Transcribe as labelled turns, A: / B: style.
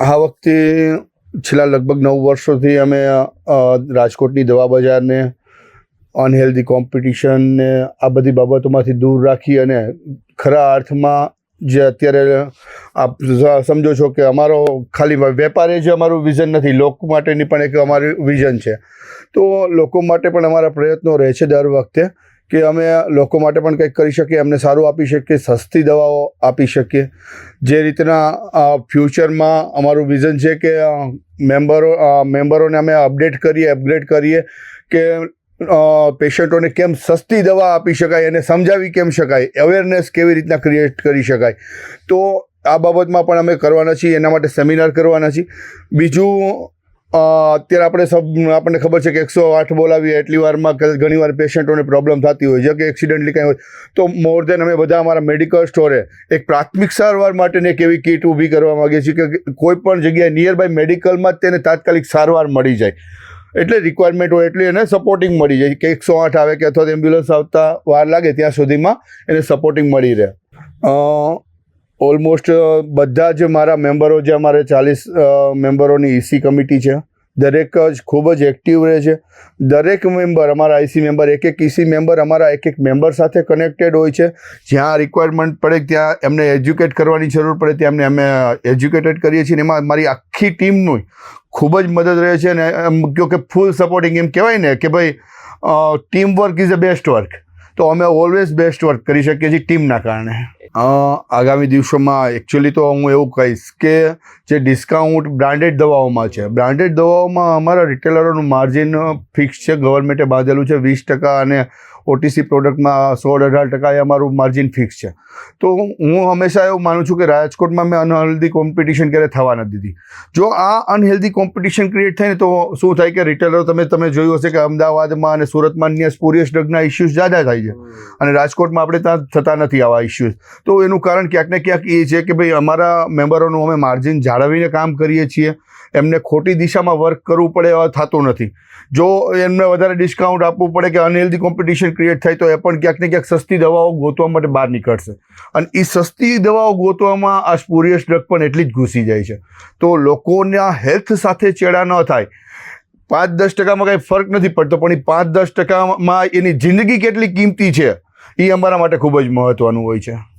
A: આ વખતે છેલ્લા લગભગ નવ વર્ષોથી અમે રાજકોટની દવા બજારને અનહેલ્ધી કોમ્પિટિશનને આ બધી બાબતોમાંથી દૂર રાખી અને ખરા અર્થમાં જે અત્યારે આપ સમજો છો કે અમારો ખાલી વેપાર જ અમારું વિઝન નથી, લોકો માટેની પણ એક અમારું વિઝન છે. તો લોકો માટે પણ અમારા પ્રયત્નો રહે છે દર વખતે. કે અમે લોકો માટે પણ કંઈક કરી શકીએ એમને સારું આપી શકીએ, સસ્તી દવાઓ આપી શકીએ. જે રીતના ફ્યુચરમાં અમારું વિઝન છે કે મેમ્બરો મેમ્બરોને અમે અપડેટ કરીએ અપગ્રેડ કરીએ કે પેશન્ટોને કેમ સસ્તી દવા આપી શકાય અને સમજાવી કેમ શકાય અવેરનેસ કેવી રીતના ક્રિએટ કરી શકાય. તો આ બાબતમાં પણ અમે કરવાના છીએ, એના માટે સેમિનાર કરવાના છીએ. બીજું અત્યારે આપણે સબ, આપણને ખબર છે કે એકસો આઠ બોલાવીએ એટલી વારમાં કે ઘણીવાર પેશન્ટોને પ્રોબ્લેમ થતી હોય છે કે એક્સિડન્ટલી કંઈ હોય. તો મોર દેન અમે બધા અમારા મેડિકલ સ્ટોરે એક પ્રાથમિક સારવાર માટેની એક એવી કીટ ઊભી કરવા માગીએ છીએ કે કોઈ પણ જગ્યાએ નિયર બાય મેડિકલમાં જ તેને તાત્કાલિક સારવાર મળી જાય. એટલે રિક્વાયરમેન્ટ હોય એટલે એને સપોર્ટિંગ મળી જાય કે એકસો આઠ આવે કે અથવા તો એમ્બ્યુલન્સ આવતા વાર લાગે ત્યાં સુધીમાં એને સપોર્ટિંગ મળી રહે. ઓલમોસ્ટ બધા જ મારા મેમ્બરો જે અમારે ચાલીસ મેમ્બરોની ઈસી કમિટી છે, દરેક જ ખૂબ જ એક્ટિવ રહે છે. દરેક મેમ્બર અમારા આઈસી મેમ્બર એક એક ઈસી મેમ્બર અમારા એક એક મેમ્બર સાથે કનેક્ટેડ હોય છે. જ્યાં રિક્વાયરમેન્ટ પડે, ત્યાં એમને એજ્યુકેટ કરવાની જરૂર પડે, ત્યાં એમને અમે એજ્યુકેટેડ કરીએ છીએ એમાં મારી આખી ટીમનું ખૂબ જ મદદ રહે છે અને એમ કહો કે ફૂલ સપોર્ટિંગ એમ કહેવાય ને કે ભાઈ team work is a best work તો અમે ઓલવેઝ બેસ્ટ વર્ક કરી શકીએ છીએ ટીમના કારણે. આગામી દિવસોમાં એકચ્યુઅલી તો હું એવું કહીશ કે જે ડિસ્કાઉન્ટ બ્રાન્ડેડ દવાઓમાં છે બ્રાન્ડેડ દવાઓમાં અમારા રિટેલરોનું માર્જિન ફિક્સ છે ગવર્મેન્ટે બાંધેલું છે વીસ ટકા અને ઓટીસી પ્રોડક્ટમાં સોળ અઢાર ટકા એ અમારું માર્જિન ફિક્સ છે. તો હું હંમેશા એવું માનું છું કે રાજકોટમાં મેં અનહેલ્ધી કોમ્પિટિશન ક્યારે થવા નથી દીધી. જો આ અનહેલ્ધી કોમ્પિટિશન ક્રિએટ થાય ને તો શું થાય કે રિટેલરો તમે તમે જોયું હશે કે અમદાવાદમાં અને સુરતમાં અન્ય સ્પોરિયસ ડ્રગના ઇસ્યુઝ જ્યાદા થાય છે. અને રાજકોટમાં આપણે ત્યાં થતા નથી આવા ઇસ્યુઝ તો એનું કારણ ક્યાંક ને ક્યાંક એ છે કે ભાઈ અમારા મેમ્બરોનું અમે માર્જિન જાળવીને કામ કરીએ છીએ. એમને ખોટી દિશામાં વર્ક કરવું પડે એવા થતું નથી. જો એમને વધારે ડિસ્કાઉન્ટ આપવું પડે કે અનહેલ્ધી કોમ્પિટિશન ક્રિએટ થાય તો એ પણ ક્યાંક ને ક્યાંક સસ્તી દવાઓ ગોતવા માટે બહાર નીકળશે. અને એ સસ્તી દવાઓ ગોતવામાં આ સ્પુરિયસ ડ્રગ પણ એટલી જ ઘૂસી જાય છે. તો લોકોના હેલ્થ સાથે ચેડા ન થાય. પાંચ દસ ટકામાં કાંઈ ફરક નથી પડતો, પણ એ પાંચ દસ ટકામાં એની જિંદગી કેટલી કિંમતી છે એ અમારા માટે ખૂબ જ મહત્ત્વનું હોય છે.